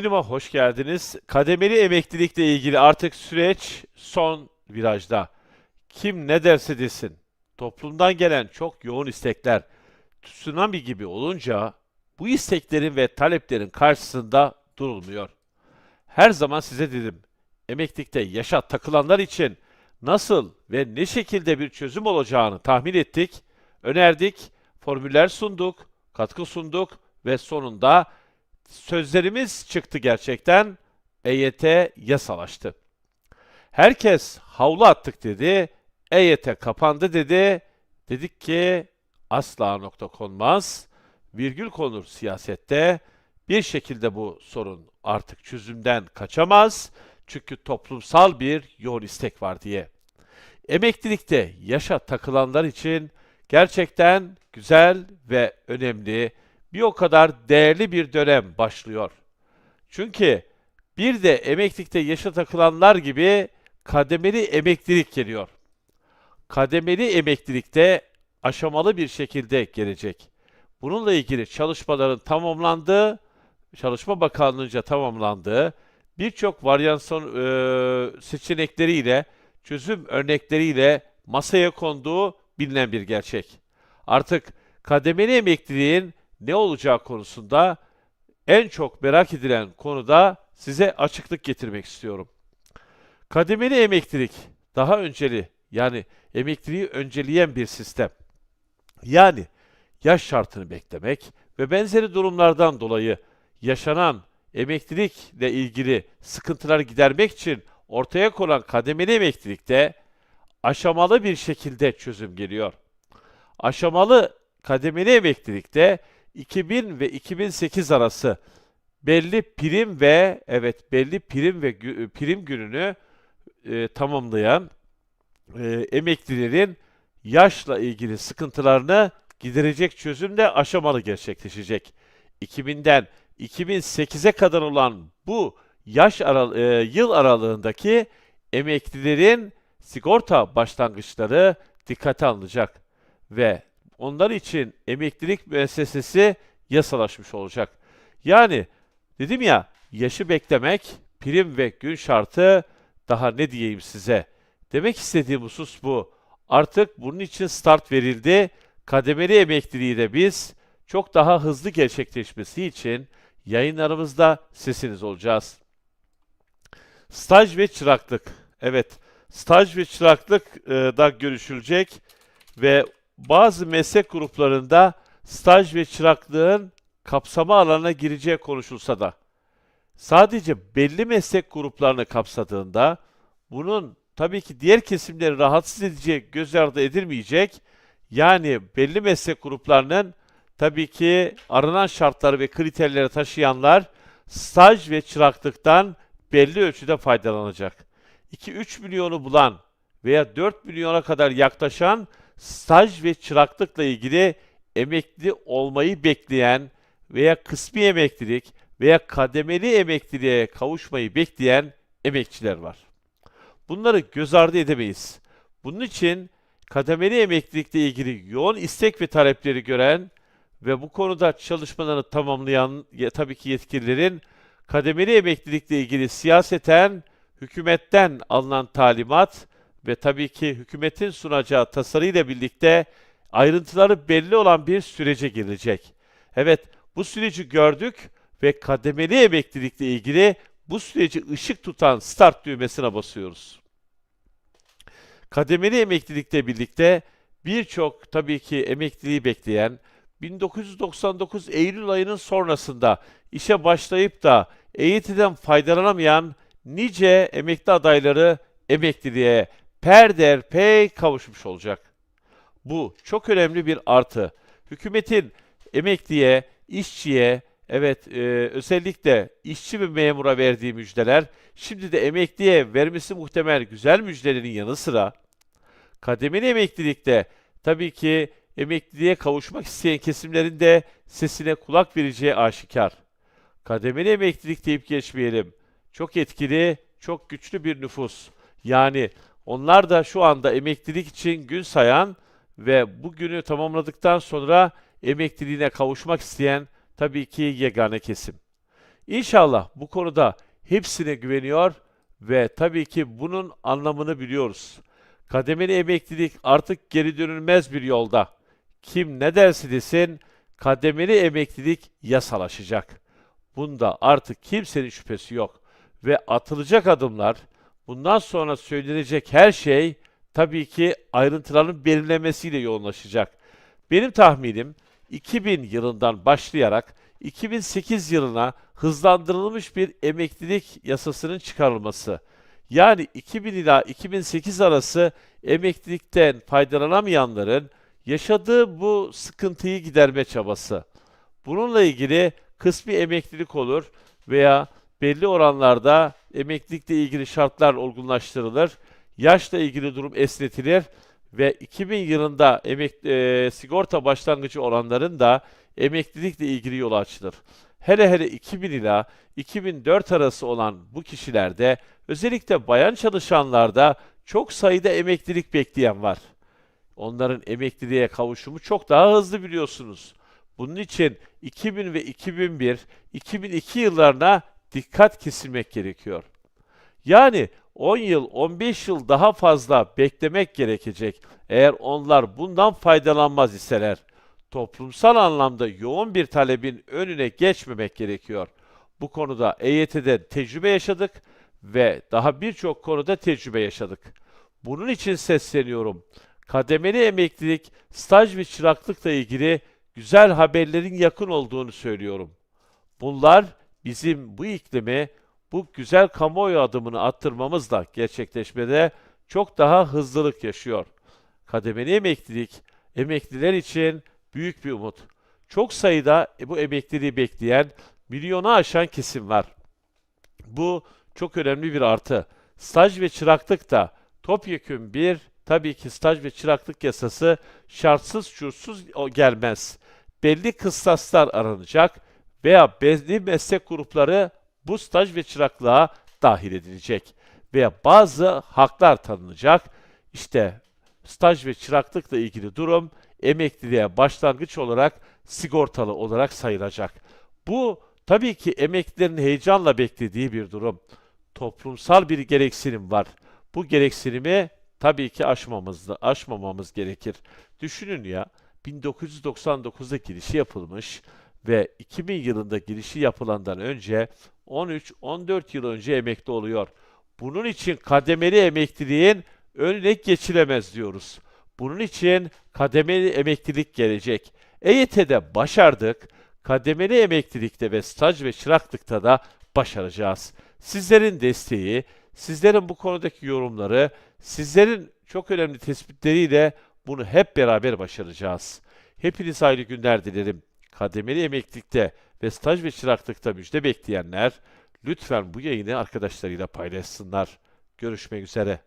Yayınıma hoş geldiniz. Kademeli emeklilikle ilgili artık süreç son virajda. Kim ne derse desin. Toplumdan gelen çok yoğun istekler tsunami gibi olunca bu isteklerin ve taleplerin karşısında durulmuyor. Her zaman size dedim. Emeklilikte yaşa takılanlar için nasıl ve ne şekilde bir çözüm olacağını tahmin ettik, önerdik, formüller sunduk, katkı sunduk ve sonunda sözlerimiz çıktı gerçekten. EYT yasalaştı. Herkes havlu attık dedi. EYT kapandı dedi. Dedik ki asla nokta konmaz. Virgül konur siyasette. Bir şekilde bu sorun artık çözümden kaçamaz. Çünkü toplumsal bir yoğun istek var diye. Emeklilikte yaşa takılanlar için gerçekten güzel ve önemli bir o kadar değerli bir dönem başlıyor. Çünkü bir de emeklilikte yaşa takılanlar gibi kademeli emeklilik geliyor. Kademeli emeklilikte aşamalı bir şekilde gelecek. Bununla ilgili çalışmaların tamamlandığı, Çalışma Bakanlığı'nca tamamlandığı birçok varyasyon e, seçenekleriyle, çözüm örnekleriyle masaya konduğu bilinen bir gerçek. Artık kademeli emekliliğin ne olacağı konusunda en çok merak edilen konuda size açıklık getirmek istiyorum. Kademeli emeklilik daha önceli yani emekliliği önceleyen bir sistem. Yani yaş şartını beklemek ve benzeri durumlardan dolayı yaşanan emeklilikle ilgili sıkıntıları gidermek için ortaya konan kademeli emeklilikte aşamalı bir şekilde çözüm geliyor. Aşamalı kademeli emeklilikte 2000 ve 2008 arası belli prim ve evet belli prim ve prim gününü e, tamamlayan e, emeklilerin yaşla ilgili sıkıntılarını giderecek çözüm de aşamalı gerçekleşecek. 2000'den 2008'e kadar olan bu yaş aral e, yıl aralığındaki emeklilerin sigorta başlangıçları dikkate alınacak ve onlar için emeklilik müessesesi yasalaşmış olacak. Yani dedim ya yaşı beklemek prim ve gün şartı daha ne diyeyim size. Demek istediğim husus bu. Artık bunun için start verildi. Kademeli emekliliği de biz çok daha hızlı gerçekleşmesi için yayınlarımızda sesiniz olacağız. Staj ve çıraklık. Evet, staj ve çıraklık da görüşülecek ve bazı meslek gruplarında staj ve çıraklığın kapsama alanına gireceği konuşulsa da sadece belli meslek gruplarını kapsadığında bunun tabii ki diğer kesimleri rahatsız edeceği göz ardı edilmeyecek. Yani belli meslek gruplarının tabii ki aranan şartları ve kriterleri taşıyanlar staj ve çıraklıktan belli ölçüde faydalanacak. 2-3 milyonu bulan veya 4 milyona kadar yaklaşan staj ve çıraklıkla ilgili emekli olmayı bekleyen veya kısmi emeklilik veya kademeli emekliliğe kavuşmayı bekleyen emekçiler var. Bunları göz ardı edemeyiz. Bunun için kademeli emeklilikle ilgili yoğun istek ve talepleri gören ve bu konuda çalışmalarını tamamlayan ya, tabii ki yetkililerin kademeli emeklilikle ilgili siyaseten hükümetten alınan talimat ve tabii ki hükümetin sunacağı tasarıyla birlikte ayrıntıları belli olan bir sürece girilecek. Evet, bu süreci gördük ve kademeli emeklilikle ilgili bu süreci ışık tutan start düğmesine basıyoruz. Kademeli emeklilikle birlikte birçok tabii ki emekliliği bekleyen 1999 Eylül ayının sonrasında işe başlayıp da EYT'den faydalanamayan nice emekli adayları emekliliğe perderpey kavuşmuş olacak. Bu çok önemli bir artı. Hükümetin emekliye, işçiye, evet e, özellikle işçi ve memura verdiği müjdeler, şimdi de emekliye vermesi muhtemel güzel müjdelerin yanı sıra, kademeli emeklilikte tabii ki emekliliğe kavuşmak isteyen kesimlerin de sesine kulak vereceği aşikar. Kademeli emeklilik deyip geçmeyelim. Çok etkili, çok güçlü bir nüfus. Yani onlar da şu anda emeklilik için gün sayan ve bu günü tamamladıktan sonra emekliliğine kavuşmak isteyen tabii ki yegane kesim. İnşallah bu konuda hepsine güveniyor ve tabii ki bunun anlamını biliyoruz. Kademeli emeklilik artık geri dönülmez bir yolda. Kim ne derse desin kademeli emeklilik yasalaşacak. Bunda artık kimsenin şüphesi yok ve atılacak adımlar, bundan sonra söylenecek her şey tabii ki ayrıntıların belirlenmesiyle yoğunlaşacak. Benim tahminim 2000 yılından başlayarak 2008 yılına hızlandırılmış bir emeklilik yasasının çıkarılması. Yani 2000 ila 2008 arası emeklilikten faydalanamayanların yaşadığı bu sıkıntıyı giderme çabası. Bununla ilgili kısmi emeklilik olur veya belli oranlarda emeklilikle ilgili şartlar olgunlaştırılır. Yaşla ilgili durum esnetilir ve 2000 yılında emek, e, sigorta başlangıcı oranların da emeklilikle ilgili yolu açılır. Hele hele 2000 ila 2004 arası olan bu kişilerde özellikle bayan çalışanlarda çok sayıda emeklilik bekleyen var. Onların emekliliğe kavuşumu çok daha hızlı biliyorsunuz. Bunun için 2000 ve 2001, 2002 yıllarına dikkat kesilmek gerekiyor. Yani 10 yıl, 15 yıl daha fazla beklemek gerekecek eğer onlar bundan faydalanmaz iseler. Toplumsal anlamda yoğun bir talebin önüne geçmemek gerekiyor. Bu konuda EYT'de tecrübe yaşadık ve daha birçok konuda tecrübe yaşadık. Bunun için sesleniyorum. Kademeli emeklilik, staj ve çıraklıkla ilgili güzel haberlerin yakın olduğunu söylüyorum. Bunlar bizim bu iklimi, bu güzel kamuoyu adımını attırmamızla gerçekleşmede çok daha hızlılık yaşıyor. Kademeli emeklilik, emekliler için büyük bir umut. Çok sayıda e, bu emekliliği bekleyen milyonu aşan kesim var. Bu çok önemli bir artı. Staj ve çıraklık da topyekün bir tabii ki staj ve çıraklık yasası şartsız şurtsuz o gelmez. Belli kıstaslar aranacak veya belli meslek grupları bu staj ve çıraklığa dahil edilecek veya bazı haklar tanınacak. İşte staj ve çıraklıkla ilgili durum emekliliğe başlangıç olarak sigortalı olarak sayılacak. Bu tabii ki emeklilerin heyecanla beklediği bir durum. Toplumsal bir gereksinim var. Bu gereksinimi tabii ki aşmamız, aşmamamız gerekir. Düşünün ya 1999'da girişi yapılmış ve 2000 yılında girişi yapılandan önce 13-14 yıl önce emekli oluyor. Bunun için kademeli emekliliğin önüne geçilemez diyoruz. Bunun için kademeli emeklilik gelecek. EYT'de başardık. Kademeli emeklilikte ve staj ve çıraklıkta da başaracağız. Sizlerin desteği, sizlerin bu konudaki yorumları, sizlerin çok önemli tespitleriyle bunu hep beraber başaracağız. Hepiniz hayırlı günler dilerim. Kademeli emeklilikte ve staj ve çıraklıkta müjde bekleyenler lütfen bu yayını arkadaşlarıyla paylaşsınlar. Görüşmek üzere.